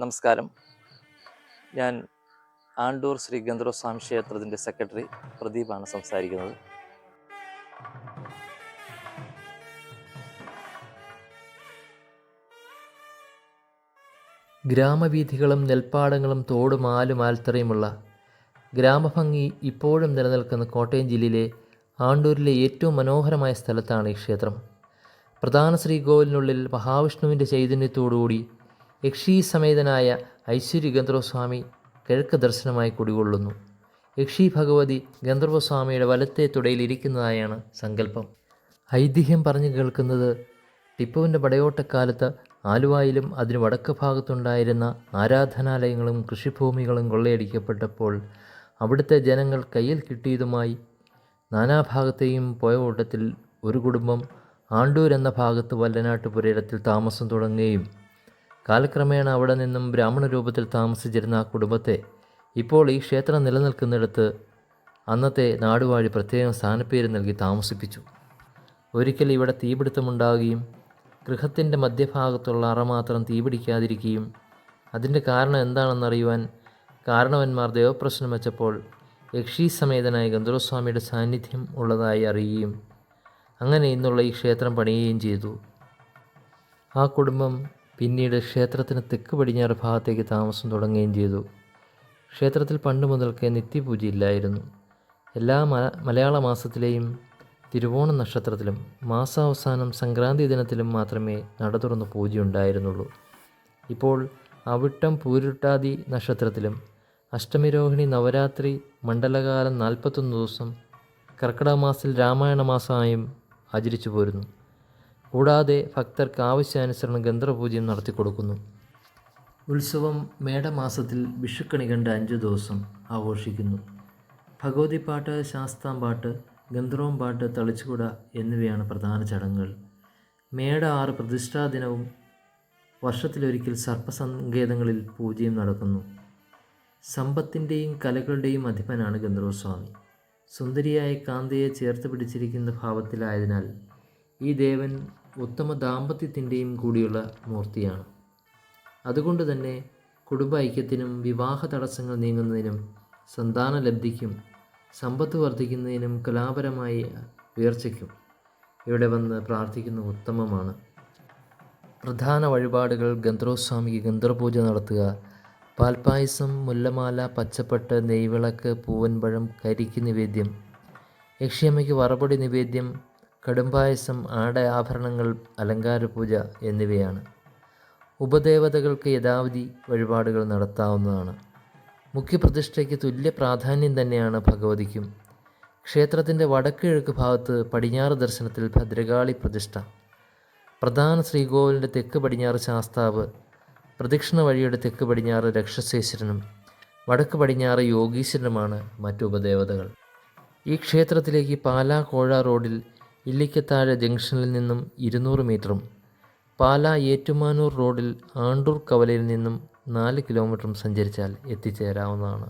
നമസ്കാരം. ഞാൻ ആണ്ടൂർ ശ്രീ ഗന്ധർവസ്വാമി ക്ഷേത്രത്തിന്റെ സെക്രട്ടറി പ്രദീപാണ് സംസാരിക്കുന്നത്. ഗ്രാമവീഥികളും നെൽപ്പാടങ്ങളും തോടും ആലും ആൽത്തറയുമുള്ള ഗ്രാമഭംഗി ഇപ്പോഴും നിലനിൽക്കുന്ന കോട്ടയം ജില്ലയിലെ ആണ്ടൂരിലെ ഏറ്റവും മനോഹരമായ സ്ഥലത്താണ് ഈ ക്ഷേത്രം. പ്രധാന ശ്രീകോവിലിനുള്ളിൽ മഹാവിഷ്ണുവിന്റെ ചൈതന്യത്തോടുകൂടി യക്ഷീ സമേതനായ ഐശ്വര്യ ഗന്ധർവസ്വാമി കിഴക്ക് ദർശനമായി കുടികൊള്ളുന്നു. യക്ഷി ഭഗവതി ഗന്ധർവസ്വാമിയുടെ വലത്തെ തുടയിൽ ഇരിക്കുന്നതായാണ് സങ്കല്പം. ഐതിഹ്യം പറഞ്ഞു കേൾക്കുന്നത് ടിപ്പുവിന്റെ പടയോട്ടക്കാലത്ത് ആലുവായിലും അതിന് വടക്ക് ഭാഗത്തുണ്ടായിരുന്ന ആരാധനാലയങ്ങളും കൃഷിഭൂമികളും കൊള്ളയടിക്കപ്പെട്ടപ്പോൾ അവിടുത്തെ ജനങ്ങൾ കയ്യിൽ കിട്ടിയതുമായി നാനാഭാഗത്തെയും പോയ ഓട്ടത്തിൽ ഒരു കുടുംബം ആണ്ടൂർ എന്ന ഭാഗത്ത് വല്ലനാട്ടുപുരയിടത്തിൽ താമസം തുടങ്ങുകയും കാലക്രമേണ അവിടെ നിന്നും ബ്രാഹ്മണ രൂപത്തിൽ താമസിച്ചിരുന്ന ആ കുടുംബത്തെ ഇപ്പോൾ ഈ ക്ഷേത്രം നിലനിൽക്കുന്നിടത്ത് അന്നത്തെ നാടുവാഴി പ്രത്യേകം സ്ഥാനപ്പേര് നൽകി താമസിപ്പിച്ചു. ഒരിക്കൽ ഇവിടെ തീപിടുത്തമുണ്ടാകുകയും ഗൃഹത്തിന്റെ മധ്യഭാഗത്തുള്ള അറ മാത്രം തീപിടിക്കാതിരിക്കുകയും അതിന്റെ കാരണം എന്താണെന്നറിയുവാൻ കാരണവന്മാർ ദേവപ്രശ്നം വെച്ചപ്പോൾ യക്ഷി സമേതനായ ഗന്ധർവസ്വാമിയുടെ സാന്നിധ്യം ഉള്ളതായി അറിയുകയും അങ്ങനെ ഇന്നുള്ള ഈ ക്ഷേത്രം പണിയുകയും ചെയ്തു. ആ കുടുംബം പിന്നീട് ക്ഷേത്രത്തിന് തെക്ക് പടിഞ്ഞാറ് ഭാഗത്തേക്ക് താമസം തുടങ്ങുകയും ചെയ്തു. ക്ഷേത്രത്തിൽ പണ്ട് മുതൽക്കേ നിത്യപൂജയില്ലായിരുന്നു എല്ലാ മല മലയാള മാസത്തിലെയും തിരുവോണ നക്ഷത്രത്തിലും മാസാവസാനം സംക്രാന്തി ദിനത്തിലും മാത്രമേ നട തുറന്ന് പൂജയുണ്ടായിരുന്നുള്ളൂ ഇപ്പോൾ അവിട്ടം പൂരുട്ടാതി നക്ഷത്രത്തിലും അഷ്ടമിരോഹിണി നവരാത്രി മണ്ഡലകാലം നാൽപ്പത്തൊന്ന് ദിവസം കർക്കിടക മാസത്തിൽ രാമായണ മാസമായും ആചരിച്ചു പോരുന്നു. കൂടാതെ ഭക്തർക്ക് ആവശ്യാനുസരണം ഗന്ധർവപൂജയും നടത്തിക്കൊടുക്കുന്നു ഉത്സവം മേടമാസത്തിൽ വിഷുക്കണി കണ്ട് അഞ്ച് ദിവസം ആഘോഷിക്കുന്നു. ഭഗവതിപ്പാട്ട് ശാസ്താംപാട്ട് ഗന്ധർവം പാട്ട് തളിച്ചുകൂട എന്നിവയാണ് പ്രധാന ചടങ്ങുകൾ. മേട ആറ് പ്രതിഷ്ഠാ ദിനവും വർഷത്തിലൊരിക്കൽ സർപ്പസങ്കേതങ്ങളിൽ പൂജയും നടക്കുന്നു. സമ്പത്തിന്റെയും കലകളുടെയും അധിപനാണ് ഗന്ധർവസ്വാമി. സുന്ദരിയായ കാന്തയെ ചേർത്ത് പിടിച്ചിരിക്കുന്ന ഭാവത്തിലായതിനാൽ ഈ ദേവൻ ഉത്തമ ദാമ്പത്യത്തിന്റെയും കൂടിയുള്ള മൂർത്തിയാണ്. അതുകൊണ്ട് തന്നെ കുടുംബ ഐക്യത്തിനും വിവാഹ തടസ്സങ്ങൾ നീങ്ങുന്നതിനും സന്താനലബ്ധിക്കും സമ്പത്ത് വർദ്ധിക്കുന്നതിനും കലാപരമായ ഉയർച്ചയ്ക്കും ഇവിടെ വന്ന് പ്രാർത്ഥിക്കുന്ന ഉത്തമമാണ്. പ്രധാന വഴിപാടുകൾ ഗന്ധർവസ്വാമിക്ക് ഗന്ധർവപൂജ നടത്തുക. പാൽപ്പായസം മുല്ലമാല പച്ചപ്പട്ട് നെയ്വിളക്ക് പൂവൻപഴം കരിക്ക് നിവേദ്യം യക്ഷിയമ്മയ്ക്ക് വറപൊടി നിവേദ്യം കടുംപായസം ആട ആഭരണങ്ങൾ അലങ്കാരപൂജ എന്നിവയാണ്. ഉപദേവതകൾക്ക് യഥാവധി വഴിപാടുകൾ നടത്താവുന്നതാണ്. മുഖ്യപ്രതിഷ്ഠയ്ക്ക് തുല്യ പ്രാധാന്യം തന്നെയാണ് ഭഗവതിക്കും. ക്ഷേത്രത്തിന്റെ വടക്കിഴക്ക് ഭാഗത്ത് പടിഞ്ഞാറ് ദർശനത്തിൽ ഭദ്രകാളി പ്രതിഷ്ഠ. പ്രധാന ശ്രീകോവിലിന്റെ തെക്ക് പടിഞ്ഞാറ് ശാസ്താവ് പ്രദക്ഷിണ വഴിയുടെ തെക്ക് പടിഞ്ഞാറ് രക്ഷശേശ്വരനും വടക്ക് പടിഞ്ഞാറ് യോഗീശ്വരനുമാണ് മറ്റു ഉപദേവതകൾ. ഈ ക്ഷേത്രത്തിലേക്ക് പാലാ കോഴ റോഡിൽ ഇല്ലിക്കത്താഴ ജംഗ്ഷനിൽ നിന്നും ഇരുന്നൂറ് മീറ്ററും പാലാ ഏറ്റുമാനൂർ റോഡിൽ ആണ്ടൂർ കവലയിൽ നിന്നും നാല് കിലോമീറ്ററും സഞ്ചരിച്ചാൽ എത്തിച്ചേരാവുന്നതാണ്.